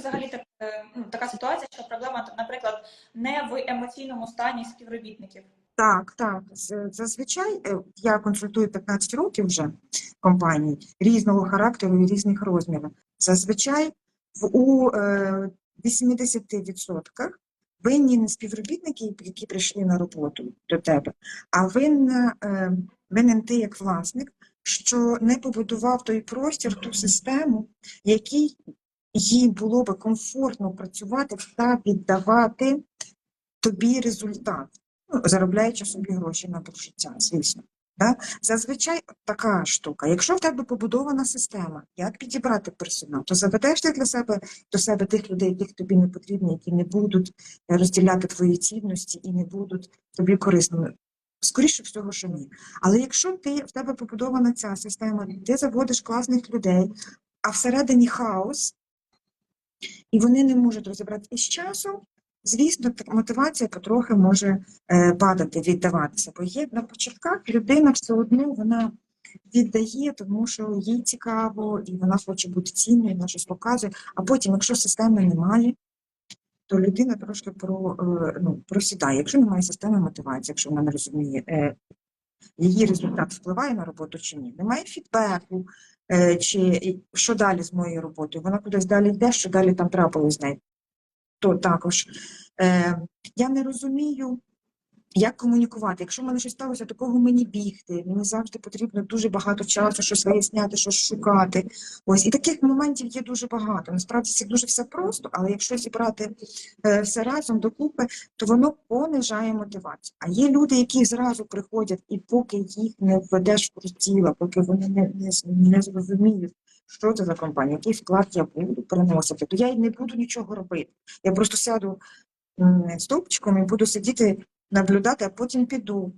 взагалі так, е, ну, така ситуація, що проблема, наприклад, не в емоційному стані співробітників? Так, так. Зазвичай е, я консультую 15 років вже компаній різного характеру і різних розмірів. Зазвичай у е, 80% винні не співробітники, які прийшли на роботу до тебе, а винна, е, винен ти як власник, що не побудував той простір, ту систему, який їй було би комфортно працювати та віддавати тобі результат ну, заробляючи собі гроші на прожиття, звісно. Да? Зазвичай така штука. Якщо в тебе побудована система, як підібрати персонал, то заведеш ти для себе до себе тих людей, яких тобі не потрібні, які не будуть розділяти твої цінності і не будуть тобі корисними. Скоріше всього, що ні. Але якщо ти в тебе побудована ця система, ти заводиш класних людей, а всередині хаос, і вони не можуть розібратися з часом, звісно, мотивація потрохи може е, падати, віддаватися. Бо є на початках людина все одно вона віддає, тому що їй цікаво, і вона хоче бути цінною, вона щось показує. А потім, якщо системи немає, то людина трошки про, е, ну, просідає. Якщо немає системи мотивації, якщо вона не розуміє, е, її результат впливає на роботу чи ні, немає фідбеку, е, чи що далі з моєю роботою, вона кудись далі йде, що далі там трапилось з нею. То також е, я не розумію, як комунікувати. Якщо в мене щось сталося, до кого мені бігти? Мені завжди потрібно дуже багато часу, щось виясняти, щось шукати. Ось і таких моментів є дуже багато. Насправді це дуже все просто, але якщо зібрати е, все разом докупи, то воно понижає мотивацію. А є люди, які зразу приходять, і поки їх не введеш в курс діла, поки вони не, не, не зрозуміють, що це за компанія, який вклад я буду приносити, то я й не буду нічого робити. Я просто сяду стовпчиком і буду сидіти, наблюдати, а потім піду.